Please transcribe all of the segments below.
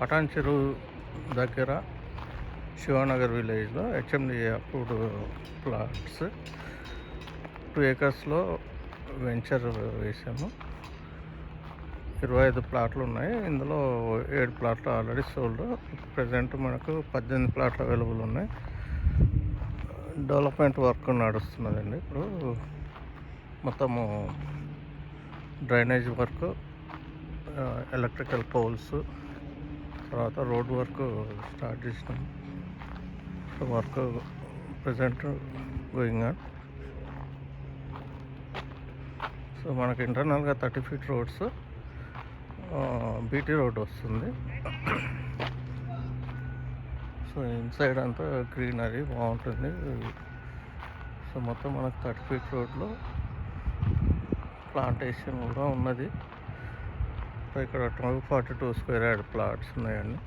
పటాన్ చెరువు దగ్గర శివానగర్ విలేజ్లో హెచ్ఎండి అప్రూవ్డ్ ప్లాట్స్. టూ ఏకర్స్లో వెంచర్ వేసాము. ఇరవై ఐదు ప్లాట్లు ఉన్నాయి. ఇందులో ఏడు ప్లాట్లు ఆల్రెడీ సోల్డ్. ప్రజెంట్ మనకు పద్దెనిమిది ప్లాట్లు అవైలబుల్ ఉన్నాయి. డెవలప్మెంట్ వర్క్ నడుస్తున్నదండి ఇప్పుడు. మొత్తము డ్రైనేజ్ వర్క్ ఎలక్ట్రికల్ పోల్స్ తర్వాత రోడ్ వర్క్ స్టార్ట్ చేసినాం. Work present going on. So మనకి ఇంటర్నల్గా thirty feet roads BT road వస్తుంది. సో ఇన్సైడ్ అంతా గ్రీనరీ బాగుంటుంది. సో మొత్తం మనకు థర్టీ ఫీట్ రోడ్లో ప్లాంటేషన్ కూడా ఉన్నది. ఇక్కడ two forty two square yard plots ఉన్నాయండి.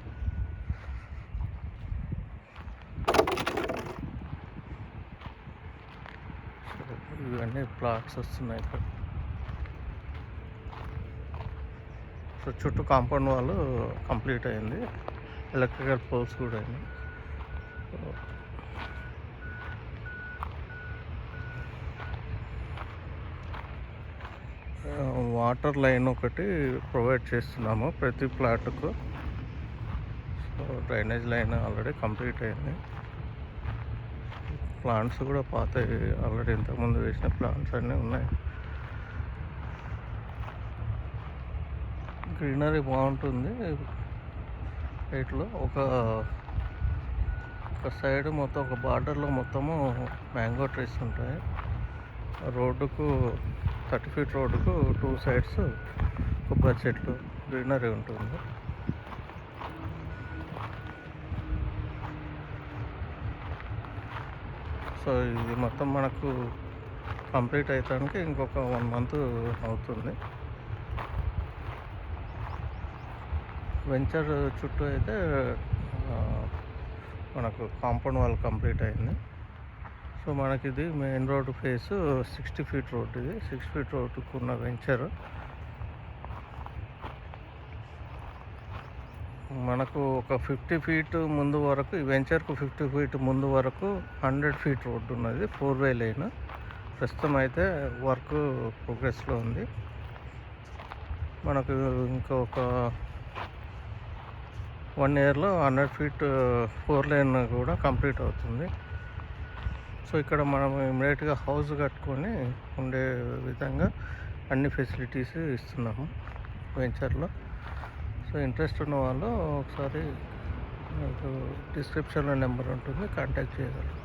ఇవన్నీ ప్లాట్స్ వస్తున్నాయి ఇక్కడ. సో చుట్టూ కాంపౌండ్ వాళ్ళు కంప్లీట్ అయింది. ఎలక్ట్రికల్ పోల్స్ కూడా అయినాయి. వాటర్ లైన్ ఒకటి ప్రొవైడ్ చేస్తున్నాము ప్రతి ప్లాట్కు so drainage line already complete అయింది. ప్లాంట్స్ కూడా పాత ఆల్రెడీ ఇంతకుముందు వేసిన ప్లాంట్స్ అన్నీ ఉన్నాయి. గ్రీనరీ బాగుంటుంది. వీటిలో ఒక ఒక సైడ్ మొత్తం ఒక బార్డర్లో మొత్తము మ్యాంగో ట్రీస్ ఉంటాయి. రోడ్డుకు థర్టీ ఫీట్ రోడ్డుకు టూ సైడ్స్ కొబ్బరి చెట్లు గ్రీనరీ ఉంటుంది. సో ఇది మొత్తం మనకు కంప్లీట్ అవుతానికి ఇంకొక వన్ మంత్ అవుతుంది. వెంచర్ చుట్టూ అయితే మనకు కాంపౌండ్ వాల్ కంప్లీట్ అయింది. సో మనకి ఇది main road face sixty feet road ఇది. సిక్స్ ఫీట్ రోడ్కు ఉన్న వెంచర్ మనకు ఒక ఫిఫ్టీ ఫీట్ ముందు వరకు ఈ వెంచర్కు ఫిఫ్టీ ఫీట్ ముందు వరకు హండ్రెడ్ ఫీట్ రోడ్డు ఉన్నది ఫోర్ వే లైన్. ప్రస్తుతం అయితే వర్క్ ప్రోగ్రెస్లో ఉంది. మనకు ఇంకొక వన్ ఇయర్లో హండ్రెడ్ ఫీట్ ఫోర్ లైన్ కూడా కంప్లీట్ అవుతుంది. సో ఇక్కడ మనం ఇమీడియట్గా హౌస్ కట్టుకొని ఉండే విధంగా అన్ని ఫెసిలిటీస్ ఇస్తున్నాము వెంచర్లో. సో ఇంట్రెస్ట్ ఉన్న వాళ్ళు ఒకసారి మీకు డిస్క్రిప్షన్లో నెంబర్ ఉంటుంది కాంటాక్ట్ చేయగలరు.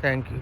Thank you.